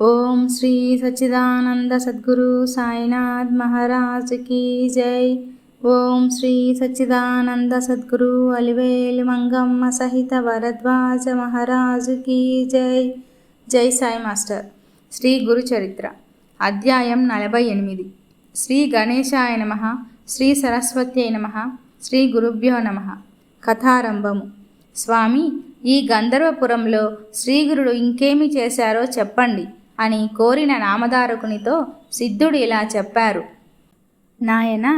ఓం శ్రీ సచ్చిదానంద సద్గురు సాయినాథ్ మహారాజ్ కీ జై. ఓం శ్రీ సచ్చిదానంద సద్గురు అలివేలు మంగమ్మ సహిత భరద్వాజ మహారాజు కీ జై. జై సాయి మాస్టర్. శ్రీ గురు చరిత్ర. అధ్యాయం నలభై ఎనిమిది. శ్రీ గణేశాయ నమ శ్రీ సరస్వతి నమ శ్రీ గురుభ్యో నమ. కథారంభము. స్వామి ఈ గంధర్వపురంలో శ్రీగురుడు ఇంకేమి చేశారో చెప్పండి. అని కోరిన నామధారకునితో సిద్ధుడు ఇలా చెప్పారు. నాయన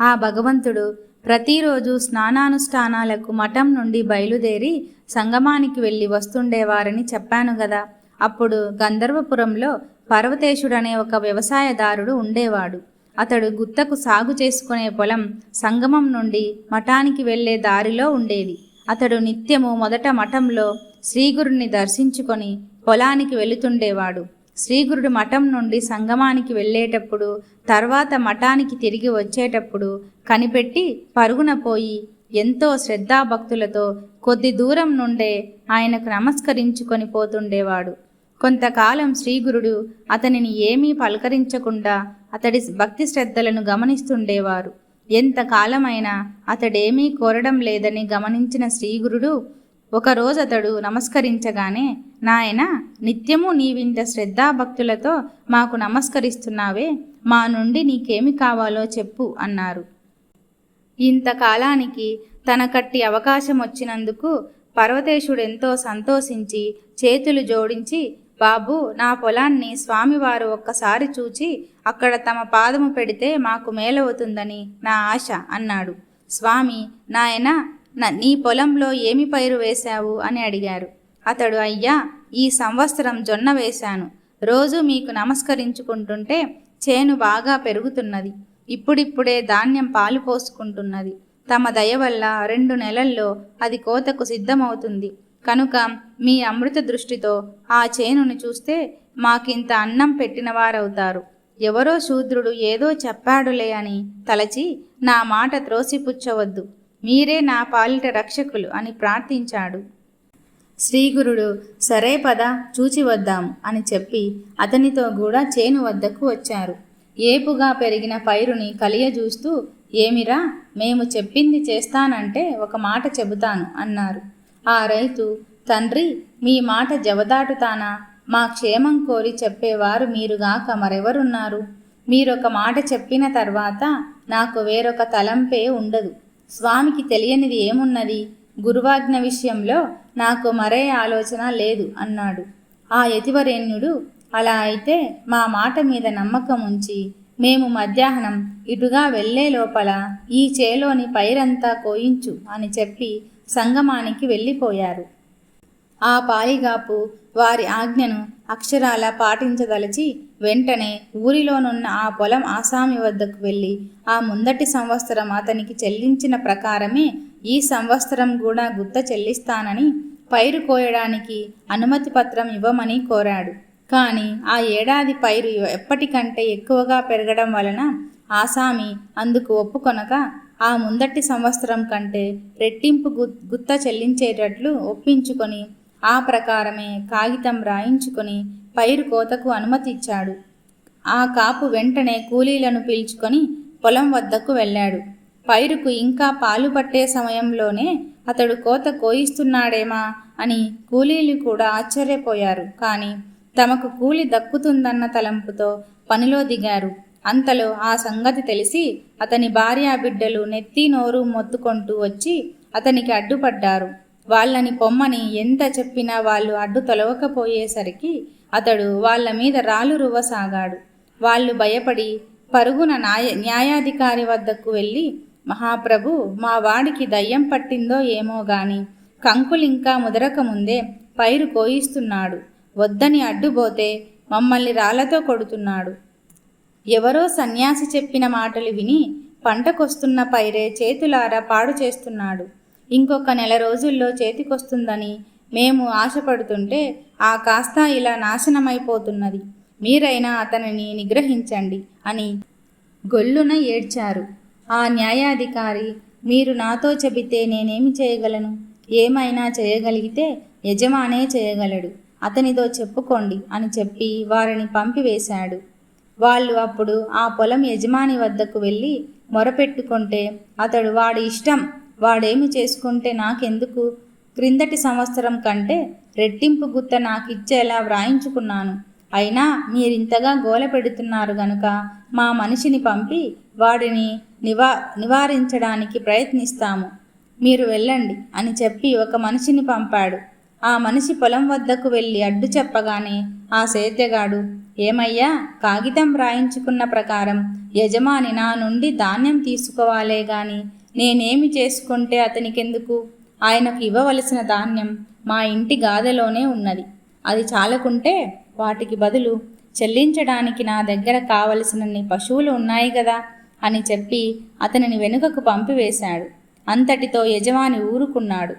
ఆ భగవంతుడు ప్రతిరోజు స్నానానుష్ఠానాలకు మఠం నుండి బయలుదేరి సంగమానికి వెళ్ళి వస్తుండేవారని చెప్పాను కదా అప్పుడు గంధర్వపురంలో పర్వతేశుడనే ఒక వ్యవసాయదారుడు ఉండేవాడు. అతడు గుత్తకు సాగు చేసుకునే పొలం సంగమం నుండి మఠానికి వెళ్ళే దారిలో ఉండేది. అతడు నిత్యము మొదట మఠంలో శ్రీగురుని దర్శించుకొని పొలానికి వెళుతుండేవాడు. శ్రీగురుడు మఠం నుండి సంగమానికి వెళ్ళేటప్పుడు తర్వాత మఠానికి తిరిగి వచ్చేటప్పుడు కనిపెట్టి పరుగున పోయి ఎంతో శ్రద్ధాభక్తులతో కొద్ది దూరం నుండే ఆయనకు నమస్కరించుకొని పోతుండేవాడు. కొంతకాలం శ్రీగురుడు అతనిని ఏమీ పలకరించకుండా అతడి భక్తి శ్రద్ధలను గమనిస్తుండేవారు. ఎంతకాలమైనా అతడేమీ కోరడం లేదని గమనించిన శ్రీగురుడు ఒకరోజు అతడు నమస్కరించగానే నాయన నిత్యము నీవింత శ్రద్ధాభక్తులతో మాకు నమస్కరిస్తున్నావే మా నుండి నీకేమి కావాలో చెప్పు అన్నారు. ఇంతకాలానికి తన కట్టి అవకాశం వచ్చినందుకు పర్వతేశుడెంతో సంతోషించి చేతులు జోడించి బాబు నా పొలాన్ని స్వామివారు ఒక్కసారి చూచి అక్కడ తమ పాదము పెడితే మాకు మేలవుతుందని నా ఆశ అన్నాడు. స్వామి నాయన నీ పొలంలో ఏమి పైరు వేశావు అని అడిగారు. అతడు అయ్యా ఈ సంవత్సరం జొన్న వేశాను. రోజు మీకు నమస్కరించుకుంటుంటే చేను బాగా పెరుగుతున్నది. ఇప్పుడిప్పుడే ధాన్యం పాలు పోసుకుంటున్నది. తమ దయ వల్ల రెండు నెలల్లో అది కోతకు సిద్ధమవుతుంది. కనుక మీ అమృత దృష్టితో ఆ చేనుని చూస్తే మాకింత అన్నం పెట్టిన వారవుతారు ఎవరో శూద్రుడు ఏదో చెప్పాడులే అని తలచి నా మాట త్రోసిపుచ్చవద్దు. మీరే నా పాలిట రక్షకులు అని ప్రార్థించాడు. శ్రీగురుడు సరే పద చూచి వద్దాం అని చెప్పి అతనితో కూడా చేను వద్దకు వచ్చారు. ఏపుగా పెరిగిన పైరుని కలియజూస్తూ ఏమిరా మేము చెప్పింది చేస్తానంటే ఒక మాట చెబుతాను అన్నారు. ఆ రైతు తండ్రి మీ మాట జవదాటుతానా? మా క్షేమం కోరి చెప్పేవారు మీరుగాక మరెవరున్నారు? మీరొక మాట చెప్పిన తర్వాత నాకు వేరొక తలంపే ఉండదు. స్వామికి తెలియనిది ఏమున్నది? గురువాజ్ఞ విషయంలో నాకు మరే ఆలోచన లేదు అన్నాడు. ఆ యతివరేణ్యుడు అలా అయితే మా మాట మీద నమ్మకం ఉంచి మేము మధ్యాహ్నం ఇటుగా వెళ్ళే లోపల ఈ చేలోని పైరంతా కోయించు అని చెప్పి సంగమానికి వెళ్ళిపోయారు. ఆ పాలిగాపు వారి ఆజ్ఞను అక్షరాల పాటించదలచి వెంటనే ఊరిలోనున్న ఆ పొలం ఆసామి వద్దకు వెళ్ళి ఆ ముందటి సంవత్సరం అతనికి చెల్లించిన ప్రకారమే ఈ సంవత్సరం కూడా గుత్త చెల్లిస్తానని పైరు కోయడానికి అనుమతి పత్రం ఇవ్వమని కోరాడు. కానీ ఆ ఏడాది పైరు ఎప్పటికంటే ఎక్కువగా పెరగడం వలన ఆసామి అందుకు ఒప్పుకొనక ఆ ముందటి సంవత్సరం కంటే రెట్టింపు గుత్త చెల్లించేటట్లు ఒప్పించుకొని ఆ ప్రకారమే కాగితం రాయించుకొని పైరు కోతకు అనుమతి ఇచ్చాడు. ఆ కాపు వెంటనే కూలీలను పీల్చుకొని పొలం వద్దకు వెళ్ళాడు. పైరుకు ఇంకా పాలు పట్టే సమయంలోనే అతడు కోత కోయిస్తున్నాడేమా అని కూలీలు కూడా ఆశ్చర్యపోయారు. కానీ తమకు కూలి దక్కుతుందన్న తలంపుతో పనిలో దిగారు. అంతలో ఆ సంగతి తెలిసి అతని భార్యా బిడ్డలు నెత్తి నోరు మొత్తుకొంటూ వచ్చి అతనికి అడ్డుపడ్డారు. వాళ్ళని పొమ్మని ఎంత చెప్పినా వాళ్ళు అడ్డు తొలవకపోయేసరికి అతడు వాళ్ళ మీద రాలు రువ్వసాగాడు. వాళ్ళు భయపడి పరుగున న్యాయ న్యాయాధికారి వద్దకు వెళ్ళి మహాప్రభు మా వాడికి దయ్యం పట్టిందో ఏమో గాని కంకులింకా ముదరక ముందే పైరు కోయిస్తున్నాడు. వద్దని అడ్డుపోతే మమ్మల్ని రాళ్ళతో కొడుతున్నాడు. ఎవరో సన్యాసి చెప్పిన మాటలు విని పంటకొస్తున్న పైరే చేతులారా పాడు చేస్తున్నాడు. ఇంకొక నెల రోజుల్లో చేతికొస్తుందని మేము ఆశపడుతుంటే ఆ కాస్త ఇలా నాశనమైపోతున్నది. మీరైనా అతనిని నిగ్రహించండి అని గొల్లున ఏడ్చారు. ఆ న్యాయాధికారి మీరు నాతో చెబితే నేనేమి చేయగలను? ఏమైనా చేయగలిగితే యజమానే చేయగలడు. అతనితో చెప్పుకోండి అని చెప్పి వారిని పంపివేశాడు. వాళ్ళు అప్పుడు ఆ పొలం యజమాని వద్దకు వెళ్ళి మొరపెట్టుకుంటే అతడు వాడి ఇష్టం వాడేమి చేసుకుంటే నాకెందుకు? క్రిందటి సంవత్సరం కంటే రెట్టింపు గుత్త నాకిచ్చేలా వ్రాయించుకున్నాను. అయినా మీరింతగా గోల పెడుతున్నారు గనుక మా మనిషిని పంపి వాడిని నివా నివారించడానికి ప్రయత్నిస్తాము. మీరు వెళ్ళండి అని చెప్పి ఒక మనిషిని పంపాడు. ఆ మనిషి పొలం వద్దకు వెళ్ళి అడ్డు చెప్పగానే ఆ సేద్యగాడు ఏమయ్యా కాగితం వ్రాయించుకున్న ప్రకారం యజమాని నా నుండి ధాన్యం తీసుకోవాలే గాని నేనేమి చేసుకుంటే అతనికెందుకు? ఆయనకు ఇవ్వవలసిన ధాన్యం మా ఇంటి గాదెలోనే ఉన్నది. అది చాలకుంటే వాటికి బదులు చెల్లించడానికి నా దగ్గర కావలసినన్ని పశువులు ఉన్నాయి కదా అని చెప్పి అతనిని వెనుకకు పంపివేశాడు. అంతటితో యజమాని ఊరుకున్నాడు.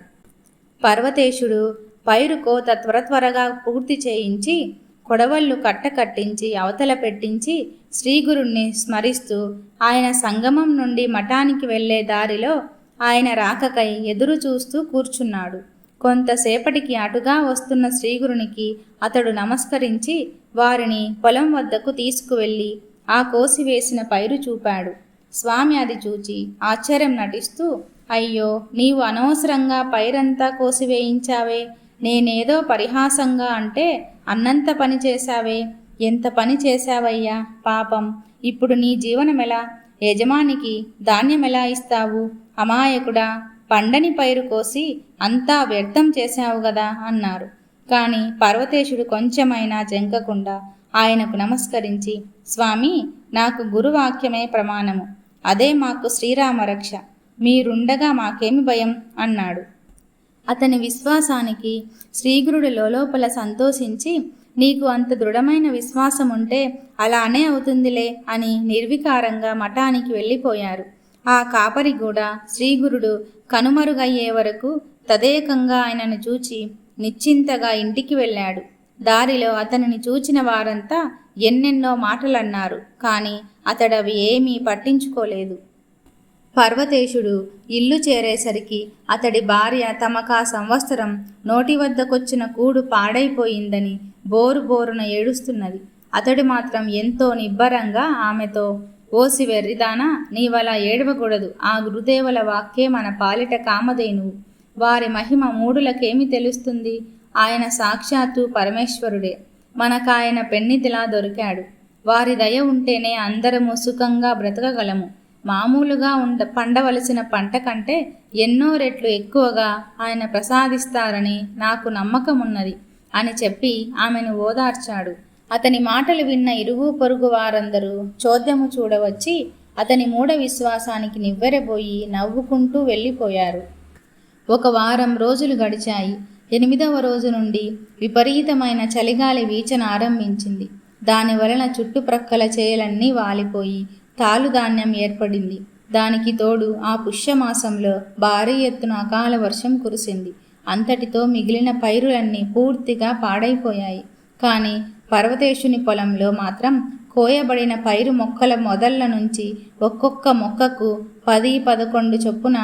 పర్వతేశుడు పైరు కోత త్వర త్వరగా పూర్తి చేయించి కొడవళ్ళు కట్ట కట్టించి అవతల పెట్టించి శ్రీగురుణ్ణి స్మరిస్తూ ఆయన సంగమం నుండి మఠానికి వెళ్ళే దారిలో ఆయన రాకకై ఎదురు చూస్తూ కూర్చున్నాడు. కొంతసేపటికి అటుగా వస్తున్న శ్రీగురునికి అతడు నమస్కరించి వారిని పొలం వద్దకు తీసుకువెళ్ళి ఆ కోసివేసిన పైరు చూపాడు. స్వామి అది చూచి ఆశ్చర్యం నటిస్తూ అయ్యో నీవు అనవసరంగా పైరంతా కోసివేయించావే. నేనేదో పరిహాసంగా అంటే అన్నంత పని చేశావే. ఎంత పని చేశావయ్యా పాపం. ఇప్పుడు నీ జీవనమెలా? యజమానికి ధాన్యం ఎలా ఇస్తావు? అమాయకుడా పండని పైరు కోసి అంతా వ్యర్థం చేశావు గదా అన్నారు. కానీ పర్వతేశుడు కొంచెమైనా జంకకుండా ఆయనకు నమస్కరించి స్వామి నాకు గురువాక్యమే ప్రమాణము. అదే మాకు శ్రీరామరక్ష మీరుండగా మాకేమి భయం అన్నాడు. అతని విశ్వాసానికి శ్రీగురుడు లోపల సంతోషించి నీకు అంత దృఢమైన విశ్వాసం ఉంటే అలానే అవుతుందిలే అని నిర్వికారంగా మఠానికి వెళ్ళిపోయారు. ఆ కాపరి కూడా శ్రీగురుడు కనుమరుగయ్యే వరకు తదేకంగా ఆయనను చూచి నిశ్చింతగా ఇంటికి వెళ్ళాడు. దారిలో అతనిని చూచిన వారంతా ఎన్నెన్నో మాటలన్నారు కానీ అతడవి ఏమీ పట్టించుకోలేదు. పర్వతేశుడు ఇల్లు చేరేసరికి అతడి భార్య తమకా సంవత్సరం నోటి వద్దకొచ్చిన కూడు పాడైపోయిందని బోరు బోరున ఏడుస్తున్నది. అతడు మాత్రం ఎంతో నిబ్బరంగా ఆమెతో ఓసి వెర్రిదానా నీవలా ఏడవకూడదు ఆ గురుదేవుల వాక్యే మన పాలిట కామధేనువు. వారి మహిమ మూడులకేమి తెలుస్తుంది? ఆయన సాక్షాత్తు పరమేశ్వరుడే. మనకాయన పెన్నిదిలా దొరికాడు. వారి దయ ఉంటేనే అందరము సుఖంగా బ్రతకగలము. మామూలుగా ఉండ పండవలసిన పంట కంటే ఎన్నో రెట్లు ఎక్కువగా ఆయన ప్రసాదిస్తారని నాకు నమ్మకం ఉన్నది అని చెప్పి ఆమెను ఓదార్చాడు. అతని మాటలు విన్న ఇరుగు పొరుగు వారందరూ చోద్యము చూడవచ్చి అతని మూఢ విశ్వాసానికి నివ్వెరబోయి నవ్వుకుంటూ వెళ్ళిపోయారు. ఒక వారం రోజులు గడిచాయి. ఎనిమిదవ రోజు నుండి విపరీతమైన చలిగాలి వీచన ఆరంభించింది. దాని వలన చుట్టుప్రక్కల చేలన్నీ వాలిపోయి తాలుధాన్యం ఏర్పడింది. దానికి తోడు ఆ పుష్యమాసంలో భారీ ఎత్తున అకాల వర్షం కురిసింది. అంతటితో మిగిలిన పైరులన్నీ పూర్తిగా పాడైపోయాయి. కానీ పర్వతేశుని పొలంలో మాత్రం కోయబడిన పైరు మొక్కల మొదళ్ళ నుంచి ఒక్కొక్క మొక్కకు పది పదకొండు చొప్పున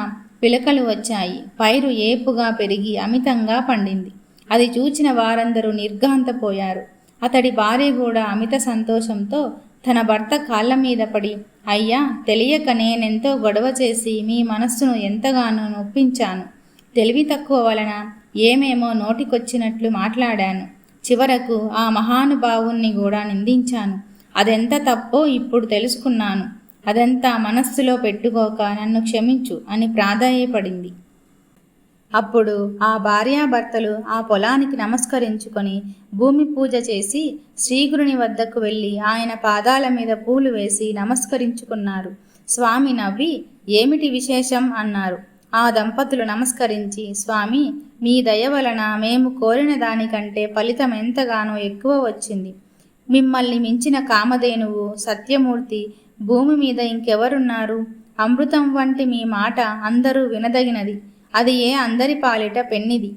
పిలకలు వచ్చాయి. పైరు ఏపుగా పెరిగి అమితంగా పండింది. అది చూచిన వారందరూ నిర్ఘాంతపోయారు. అతడి భార్య కూడా అమిత సంతోషంతో తన భర్త కాళ్ళ మీద పడి అయ్యా తెలియక నేనెంతో గొడవ చేసి మీ మనస్సును ఎంతగానో నొప్పించాను. తెలివి తక్కువ వలన ఏమేమో నోటికొచ్చినట్లు మాట్లాడాను. చివరకు ఆ మహానుభావుణ్ణి కూడా నిందించాను. అదెంత తప్పో ఇప్పుడు తెలుసుకున్నాను. అదంతా మనస్సులో పెట్టుకోక నన్ను క్షమించు అని ప్రాధాయపడింది. అప్పుడు ఆ భార్యాభర్తలు ఆ పొలానికి నమస్కరించుకొని భూమి పూజ చేసి శ్రీగురుని వద్దకు వెళ్ళి ఆయన పాదాల మీద పూలు వేసి నమస్కరించుకున్నారు. స్వామి నవ్వి ఏమిటి విశేషం? అన్నారు. ఆ దంపతులు నమస్కరించి స్వామి మీ దయ వలన మేము కోరిన దానికంటే ఫలితం ఎంతగానో ఎక్కువ వచ్చింది. మిమ్మల్ని మించిన కామధేనువు సత్యమూర్తి భూమి మీద ఇంకెవరున్నారు? అమృతం వంటి మీ మాట అందరూ వినదగినది. అది ఏ అందరి పాలిట పెన్నిది?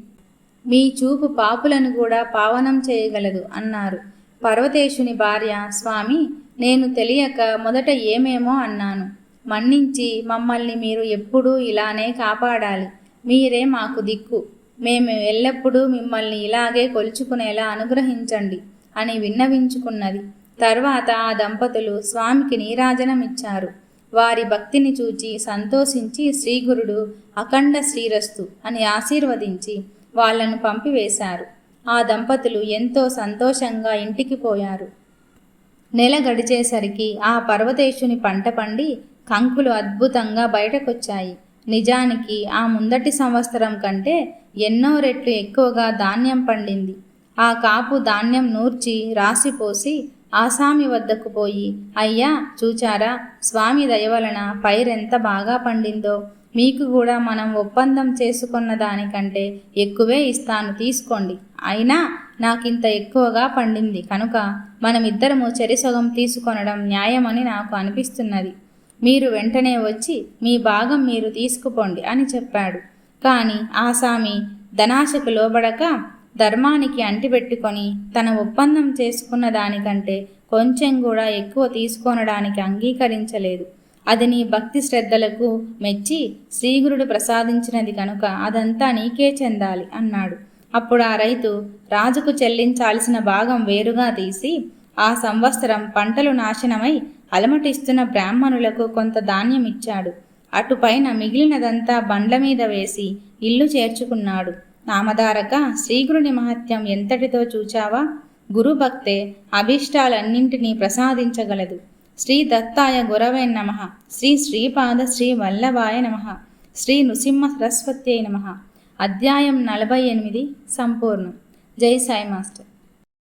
మీ చూపు పాపులను కూడా పావనం చేయగలదు అన్నారు. పర్వతేశుని భార్య స్వామి నేను తెలియక మొదట ఏమేమో అన్నాను. మన్నించి మమ్మల్ని మీరు ఎప్పుడూ ఇలానే కాపాడాలి. మీరే మాకు దిక్కు. మేము ఎల్లప్పుడూ మిమ్మల్ని ఇలాగే కొలుచుకునేలా అనుగ్రహించండి అని విన్నవించుకున్నది. తర్వాత ఆ దంపతులు స్వామికి నీరాజనం ఇచ్చారు వారి భక్తిని చూచి సంతోషించి శ్రీగురుడు అఖండ శ్రీరస్తు అని ఆశీర్వదించి వాళ్ళను పంపివేశారు. ఆ దంపతులు ఎంతో సంతోషంగా ఇంటికి పోయారు. నెల గడిచేసరికి ఆ పర్వతేశుని పంట పండి కంకులు అద్భుతంగా బయటకొచ్చాయి. నిజానికి ఆ ముందటి సంవత్సరం కంటే ఎన్నో రెట్లు ఎక్కువగా ధాన్యం పండింది. ఆ కాపు ధాన్యం నూర్చి రాసిపోసి ఆసామి వద్దకు పోయి అయ్యా చూచారా స్వామి దయవలన పైరెంత బాగా పండిందో? మీకు కూడా మనం ఒప్పందం చేసుకున్న దానికంటే ఎక్కువే ఇస్తాను తీసుకోండి. అయినా నాకింత ఎక్కువగా పండింది కనుక మనమిద్దరము చెరిసగం తీసుకొనడం న్యాయమని నాకు అనిపిస్తున్నది. మీరు వెంటనే వచ్చి మీ భాగం మీరు తీసుకుపోండి అని చెప్పాడు. కానీ ఆసామి ధనాశకు లోబడక ధర్మానికి అంటిపెట్టుకొని తన ఒప్పందం చేసుకున్న దానికంటే కొంచెం కూడా ఎక్కువ తీసుకొనడానికి అంగీకరించలేదు. అది నీ భక్తి శ్రద్ధలకు మెచ్చి శ్రీగురుడు ప్రసాదించినది కనుక అదంతా నీకే చెందాలి అన్నాడు. అప్పుడు ఆ రైతు రాజుకు చెల్లించాల్సిన భాగం వేరుగా తీసి ఆ సంవత్సరం పంటలు నాశనమై అలమటిస్తున్న బ్రాహ్మణులకు కొంత ధాన్యం ఇచ్చాడు అటుపైన మిగిలినదంతా బండ్ల మీద వేసి ఇల్లు చేర్చుకున్నాడు. నామధారక శ్రీగురుని మహత్యం ఎంతటితో చూచావా? గురుభక్తే అభీష్టాలన్నింటినీ ప్రసాదించగలదు. శ్రీ దత్తాయ గురవే నమ. శ్రీ శ్రీపాద శ్రీ వల్లభాయ నమ. శ్రీ నృసింహ సరస్వత్యై నమ. అధ్యాయం నలభై ఎనిమిది సంపూర్ణం. జై సాయి మాస్టర్.